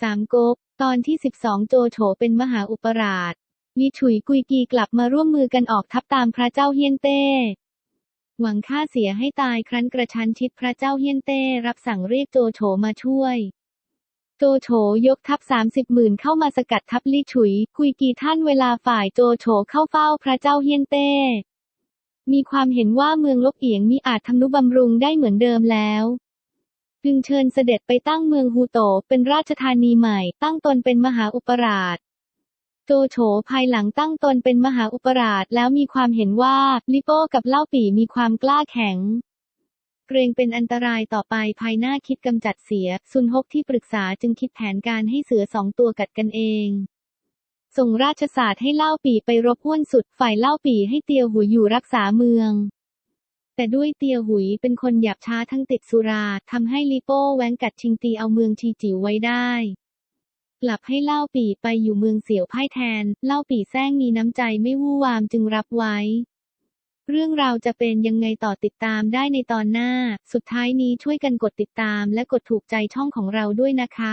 สามก๊กตอนที่ 12 โจโฉเป็นมหาอุปราชลิฉุยกุยกีกลับมาร่วมมือกันออกทัพตามพระเจ้าเฮียนเต้ หวังฆ่าเสียให้ตายครั้นกระชันชิดพระเจ้าเฮียนเต้รับสั่งเรียกโจโฉมาช่วย โจโฉยกทัพสามสิบหมื่นเข้ามาสกัดทัพลิฉุย กุยกีท่านเวลาฝ่ายโจโฉเข้าเฝ้าพระเจ้าเฮียนเต้ มีความเห็นว่าเมืองลบเอียงมิอาจทำนุบำรุงได้เหมือนเดิมแล้ว จึงเชิญเสด็จไปตั้งเมืองฮูโตเป็นราชธานีใหม่ ตั้งตนเป็นมหาอุปราช โจโฉภายหลังตั้งตนเป็นมหาอุปราชแล้วมีความเห็นว่าลิโป้กับเล่าปี่มีความกล้าแข็ง เกรงเป็นอันตรายต่อไปภายหน้าคิดกำจัดเสีย ซุนฮกที่ปรึกษาจึงคิดแผนการให้เสือสองตัวกัดกันเองส่งราชสาสตร์ให้เล่าปี่ไปรบห้วนสุดฝ่ายเล่าปี่ให้เตียวหุยอยู่รักษาเมือง แต่ด้วยเตียวหุยเป็นคนหยาบช้าทั้งติดสุราทำให้ลิโป้แว้งกัดชิงตีเอาเมืองชีจิ๋วไว้ได้กลับให้เล่าปี่ไปอยู่เมืองเสี่ยวพ่ายแทน เล่าปี่แซงมีน้ำใจไม่วู่วามจึงรับไว้ เรื่องราวจะเป็นยังไงต่อติดตามได้ในตอนหน้า สุดท้ายนี้ช่วยกันกดติดตามและกดถูกใจช่องของเราด้วยนะคะ